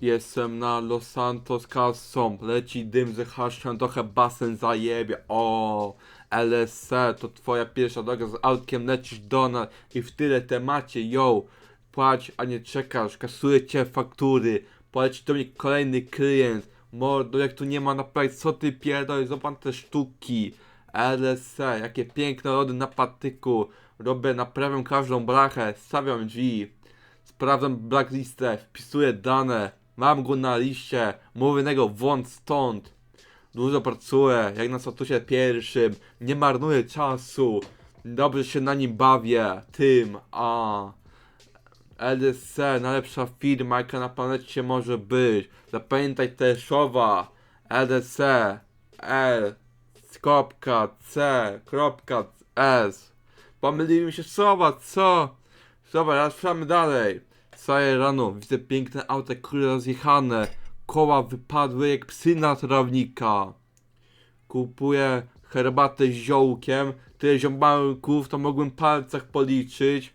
Jestem na Los Santos Casą. Leci dym ze haszczem, trochę basen zajebie. O, LSC to twoja pierwsza droga z autkiem lecisz do nas i w tyle temacie, yo. Płać, a nie czekasz, kasuje cię faktury. Poleci do mnie kolejny klient. Mordo, jak tu nie ma naprawić, co ty pierdolisz, zobacz te sztuki. LSC, jakie piękne rody na patyku. Robię, naprawiam każdą blachę, stawiam drzwi. Sprawdzam blacklistę, wpisuję dane, mam go na liście, mówię niego włącz stąd. Dużo pracuję, jak na statusie pierwszym, nie marnuję czasu, dobrze się na nim bawię, tym, a. LSC, najlepsza firma jaka na planecie może być. Zapamiętaj te słowa. LSC, L, kropka, C, kropka, S. Pomyliły mi się słowa, co? Dobra, przemy dalej. Wstaję rano, widzę piękne auto, które rozjechane. Koła wypadły jak psy na trawnika. Kupuję herbatę z ziołkiem. Tyle ziołków to mogłem palcach policzyć.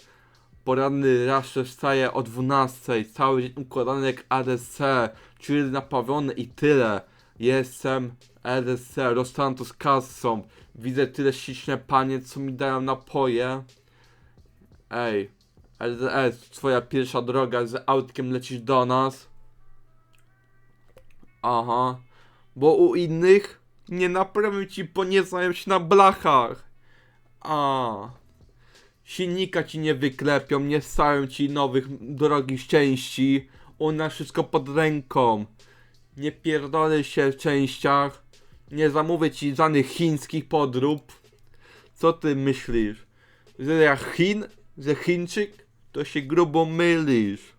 Poranny raz wstaję o 12. Cały dzień układany jak ADC. Czyli napawiony i tyle. Jestem ADC, rozstałem to z kasą. Widzę tyle śliczne panie, co mi dają napoje. Ej, LDS, twoja pierwsza droga z autkiem lecisz do nas. Aha. Bo u innych nie naprawię ci, bo nie znają się na blachach. A. Silnika ci nie wyklepią, nie stawią ci nowych, drogich części. U nas wszystko pod ręką. Nie pierdolę się w częściach. Nie zamówię ci żadnych chińskich podrób. Co ty myślisz? Że ja Chin? Że Chińczyk? To się grubo mylisz.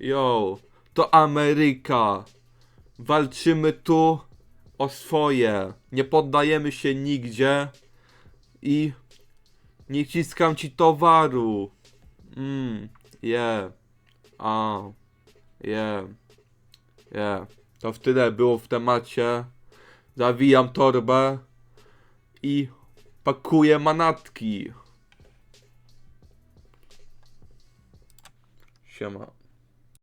Yo, to Ameryka. Walczymy tu o swoje. Nie poddajemy się nigdzie. I nie ciskam ci towaru. Mmm, yeah. A, yeah. Yeah. To w tyle było w temacie. Zawijam torbę i pakuję manatki. Schirm mal.